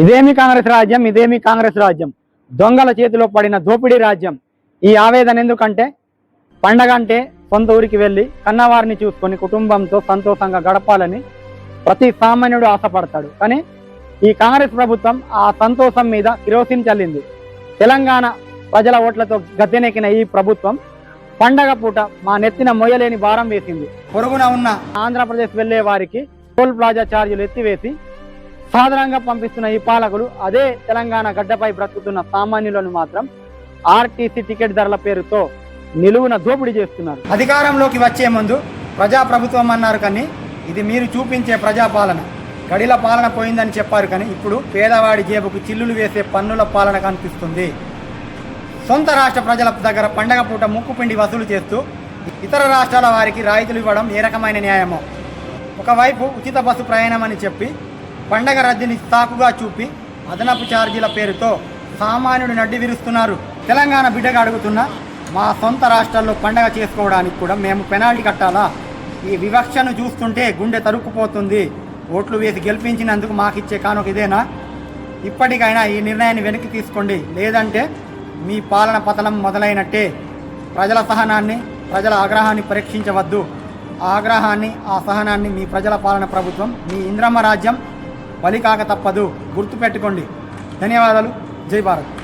ఇదేమి కాంగ్రెస్ రాజ్యం ఇదేమి కాంగ్రెస్ రాజ్యం? దొంగల చేతిలో పడిన దోపిడీ రాజ్యం. ఈ ఆవేదన ఎందుకంటే పండగ అంటే సొంత ఊరికి వెళ్ళి కన్నవారిని చూసుకొని కుటుంబంతో సంతోషంగా గడపాలని ప్రతి సామాన్యుడు ఆశపడతాడు. కానీ ఈ కాంగ్రెస్ ప్రభుత్వం ఆ సంతోషం మీద కిరోసిన్ చల్లింది. తెలంగాణ ప్రజల ఓట్లతో గద్దెనెక్కిన ఈ ప్రభుత్వం పండగ పూట మా నెత్తిన మొయ్యలేని భారం వేసింది. పొరుగున ఉన్న ఆంధ్రప్రదేశ్ వెళ్ళే వారికి టోల్ ప్లాజా ఛార్జీలు ఎత్తివేసి సాధారణంగా పంపిస్తున్న ఈ పాలకులు అదే తెలంగాణ గడ్డపై బ్రతుకుతున్న సామాన్యులను మాత్రం ఆర్టీసీ టికెట్ ధరల పేరుతో నిలువున దోపిడీ చేస్తున్నారు. అధికారంలోకి వచ్చే ముందు ప్రజా ప్రభుత్వం అన్నారు కానీ ఇది మీరు చూపించే ప్రజాపాలన. గడిల పాలన పోయిందని చెప్పారు కానీ ఇప్పుడు పేదవాడి జేబుకు చిల్లులు వేసే పన్నుల పాలన కనిపిస్తుంది. సొంత రాష్ట్ర ప్రజల దగ్గర పండగ పూట ముక్కుపిండి వసూలు చేస్తూ ఇతర రాష్ట్రాల వారికి రాయితీలు ఇవ్వడం ఏ రకమైన న్యాయమో. ఒకవైపు ఉచిత బస్సు ప్రయాణం అని చెప్పి పండగ రద్దీని సాకుగా చూపి అదనపు ఛార్జీల పేరుతో సామాన్యుడు నడ్డి విరుస్తున్నారు. తెలంగాణ బిడ్డగా అడుగుతున్న మా సొంత రాష్ట్రాల్లో పండగ చేసుకోవడానికి కూడా మేము పెనాల్టీ కట్టాలా? ఈ వివక్షను చూస్తుంటే గుండె తరుక్కుపోతుంది. ఓట్లు వేసి గెలిపించినందుకు మాకిచ్చే కానుక ఇదేనా? ఇప్పటికైనా ఈ నిర్ణయాన్ని వెనక్కి తీసుకోండి. లేదంటే మీ పాలన పతనం మొదలైనట్టే. ప్రజల సహనాన్ని ప్రజల ఆగ్రహాన్ని పరీక్షించవద్దు. ఆగ్రహాన్ని ఆ సహనాన్ని మీ ప్రజల పాలన ప్రభుత్వం మీ ఇంద్రమ్మ రాజ్యం బలికాక తప్పదు. గుర్తుపెట్టుకోండి. ధన్యవాదాలు. జై భారత్.